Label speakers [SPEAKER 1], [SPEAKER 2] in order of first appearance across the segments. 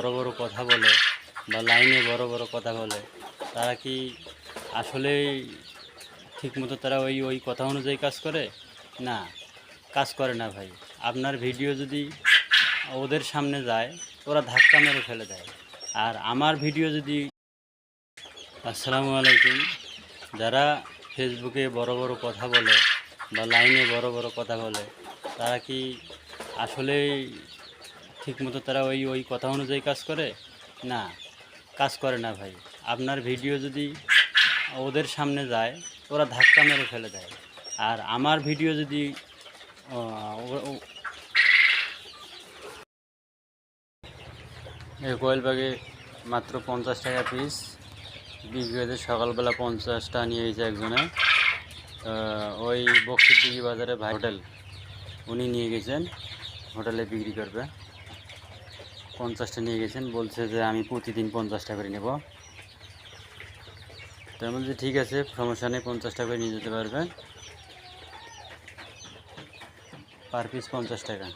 [SPEAKER 1] বড় বড় কথা বলে বা লাইনে বড় বড় কথা বলে, তারা কি আসলেই ঠিকমতো তারা ওই ওই কথা অনুযায়ী কাজ করে? না, কাজ করে না ভাই। আপনার ভিডিও যদি ওদের সামনে যায়, ওরা ধাক্কা মেরে ফেলে দেয়। আর আমার ভিডিও যদি আসসালামু আলাইকুম, যারা ফেসবুকে বড় বড় কথা বলে বা লাইনে বড় বড় কথা বলে, তারা কি আসলেই ঠিকমতো তারা ওই ওই কথা অনুযায়ী কাজ করে? না, কাজ করে না ভাই। আপনার ভিডিও যদি ওদের সামনে যায়, ওরা ধাক্কা মেরে ফেলে দেয়। আর আমার ভিডিও যদি এই কোয়েল ব্যাগে মাত্র পঞ্চাশ টাকা পিস বিক্রি হয়েছে সকালবেলা পঞ্চাশটা নিয়ে গেছে একজনে ওই বক্সিরদিঘি বাজারে ভাই হোটেল, উনি নিয়ে গেছেন। হোটেলে বিক্রি করবে। পঞ্চাশটা নিয়ে গেছেন, বলছে যে আমি প্রতিদিন পঞ্চাশটা করে নেব। তো আমি বলছি ঠিক আছে সমস্যা নেই পঞ্চাশটা করে নিয়ে যেতে পারবেন পার পিস পঞ্চাশ টাকা।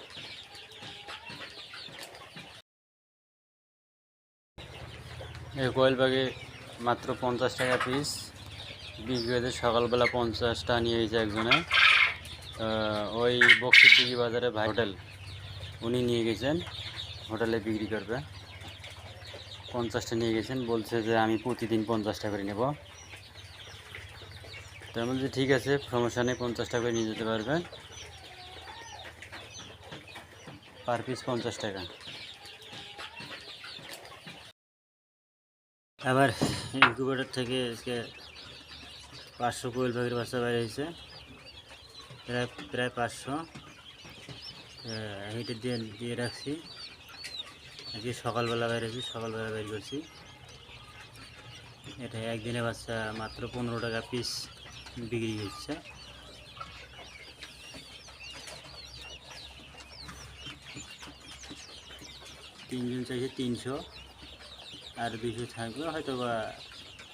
[SPEAKER 1] এই কোয়েল ব্যাগে মাত্র পঞ্চাশ টাকা পিস বিক্রি হয়েছে সকালবেলা পঞ্চাশটা নিয়ে গেছে একজনে। ওই বক্সিরদিঘি বাজারে ভাই হোটেল। উনি নিয়ে গেছেন। হোটেলে বিক্রি করবে। পঞ্চাশটা নিয়ে গেছেন, বলছে যে আমি প্রতিদিন পঞ্চাশটা করে নেব। তো আমি বলছি, ঠিক আছে সমস্যা নেই পঞ্চাশটা করে নিয়ে যেতে পারবেন পার পিস পঞ্চাশ টাকা। আবার ইনকিউবেটর থেকে আজকে পাঁচশো কোয়েল পাখির বাচ্চা বাইরে হয়েছে। প্রায় প্রায় পাঁচশো। হিটে দিয়ে দিয়ে রাখছি। আজকে সকালবেলা বাইরেছি সকালবেলা বের করছি। এটা একদিনে বাচ্চা মাত্র পনেরো টাকা পিস বিক্রি হচ্ছে। তিনজন চাইছে তিনশো। আর দুশো থাকবে হয়তো বা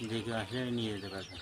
[SPEAKER 1] যে কেউ আসলে নিয়ে যেতে পারবে।